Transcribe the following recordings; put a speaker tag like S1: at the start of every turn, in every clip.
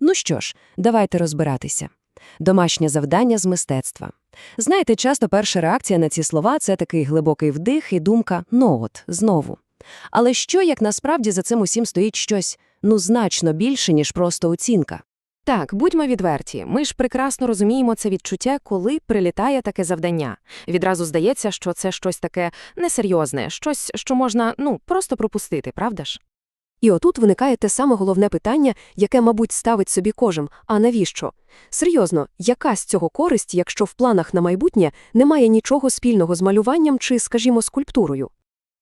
S1: Ну що ж, давайте розбиратися. Домашнє завдання з мистецтва. Знаєте, часто перша реакція на ці слова – це такий глибокий вдих і думка «ну от, знову». Але що, як насправді за цим усім стоїть щось, ну, значно більше, ніж просто оцінка?
S2: Так, будьмо відверті, ми ж прекрасно розуміємо це відчуття, коли прилітає таке завдання. Відразу здається, що це щось таке несерйозне, щось, що можна, ну, просто пропустити, правда ж?
S3: І отут виникає те саме головне питання, яке, мабуть, ставить собі кожен – а навіщо? Серйозно, яка з цього користь, якщо в планах на майбутнє немає нічого спільного з малюванням чи, скажімо, скульптурою?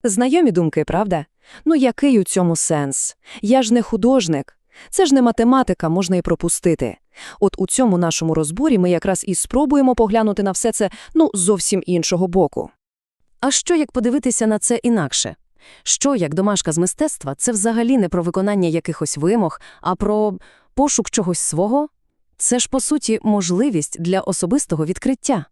S1: Знайомі думки, правда? Ну який у цьому сенс? Я ж не художник. Це ж не математика, можна і пропустити. От у цьому нашому розборі ми якраз і спробуємо поглянути на все це, ну, зовсім іншого боку. А що, як подивитися на це інакше? Що, як домашка з мистецтва, це взагалі не про виконання якихось вимог, а про пошук чогось свого? Це ж, по суті, можливість для особистого відкриття.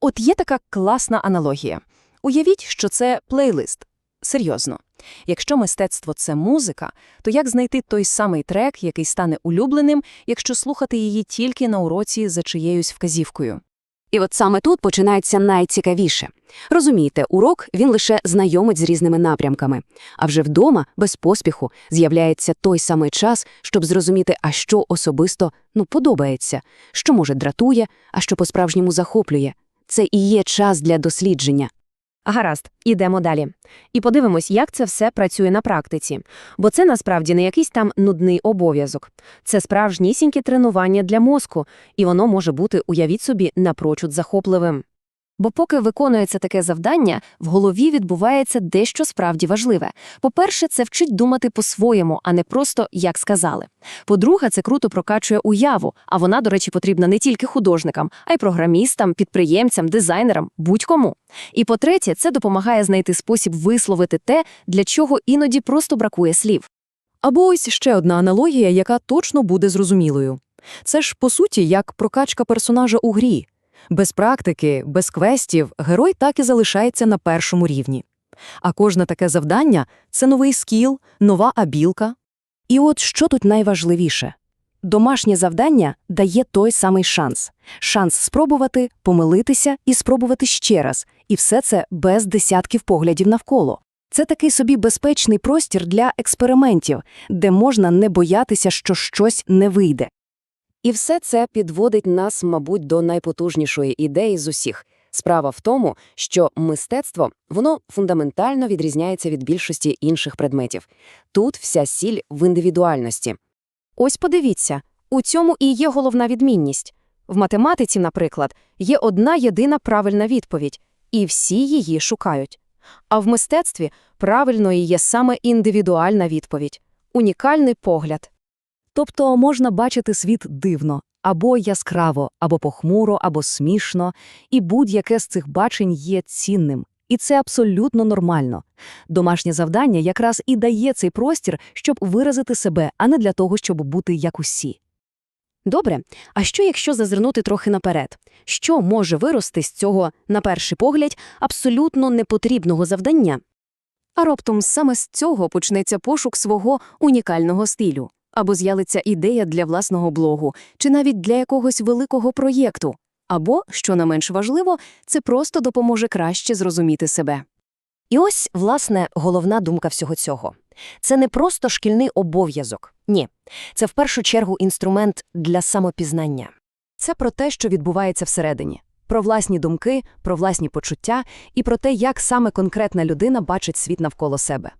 S1: От є така класна аналогія. Уявіть, що це плейлист. Серйозно. Якщо мистецтво – це музика, то як знайти той самий трек, який стане улюбленим, якщо слухати її тільки на уроці за чиєюсь вказівкою?
S4: І от саме тут починається найцікавіше. Розумієте, урок він лише знайомить з різними напрямками, а вже вдома, без поспіху, з'являється той самий час, щоб зрозуміти, а що особисто ну, подобається, що може дратує, а що по-справжньому захоплює. Це і є час для дослідження.
S2: Гаразд, ідемо далі. І подивимось, як це все працює на практиці. Бо це насправді не якийсь там нудний обов'язок. Це справжнісіньке тренування для мозку, і воно може бути, уявіть собі, напрочуд захопливим. Бо поки виконується таке завдання, в голові відбувається дещо справді важливе. По-перше, це вчить думати по-своєму, а не просто «як сказали». По-друге, це круто прокачує уяву, а вона, до речі, потрібна не тільки художникам, а й програмістам, підприємцям, дизайнерам, будь-кому. І по-третє, це допомагає знайти спосіб висловити те, для чого іноді просто бракує слів.
S1: Або ось ще одна аналогія, яка точно буде зрозумілою. Це ж, по суті, як прокачка персонажа у грі. Без практики, без квестів герой так і залишається на першому рівні. А кожне таке завдання – це новий скіл, нова абілка. І от що тут найважливіше? Домашнє завдання дає той самий шанс. Шанс спробувати, помилитися і спробувати ще раз. І все це без десятків поглядів навколо. Це такий собі безпечний простір для експериментів, де можна не боятися, що щось не вийде. І все це підводить нас, мабуть, до найпотужнішої ідеї з усіх. Справа в тому, що мистецтво воно фундаментально відрізняється від більшості інших предметів. Тут вся сіль в індивідуальності.
S2: Ось подивіться, у цьому і є головна відмінність. В математиці, наприклад, є одна єдина правильна відповідь, і всі її шукають. А в мистецтві правильною є саме індивідуальна відповідь, унікальний погляд.
S1: Тобто можна бачити світ дивно, або яскраво, або похмуро, або смішно, і будь-яке з цих бачень є цінним. І це абсолютно нормально. Домашнє завдання якраз і дає цей простір, щоб виразити себе, а не для того, щоб бути як усі.
S4: Добре, а що якщо зазирнути трохи наперед? Що може вирости з цього, на перший погляд, абсолютно непотрібного завдання? А раптом саме з цього почнеться пошук свого унікального стилю, або з'явиться ідея для власного блогу, чи навіть для якогось великого проєкту, або, що не менш важливо, це просто допоможе краще зрозуміти себе.
S1: І ось, власне, головна думка всього цього. Це не просто шкільний обов'язок. Ні. Це в першу чергу інструмент для самопізнання. Це про те, що відбувається всередині. Про власні думки, про власні почуття і про те, як саме конкретна людина бачить світ навколо себе.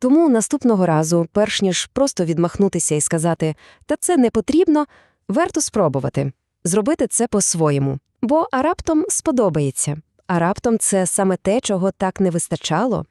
S1: Тому наступного разу, перш ніж просто відмахнутися і сказати «та це не потрібно», варто спробувати. Зробити це по-своєму. Бо а раптом сподобається. А раптом це саме те, чого так не вистачало,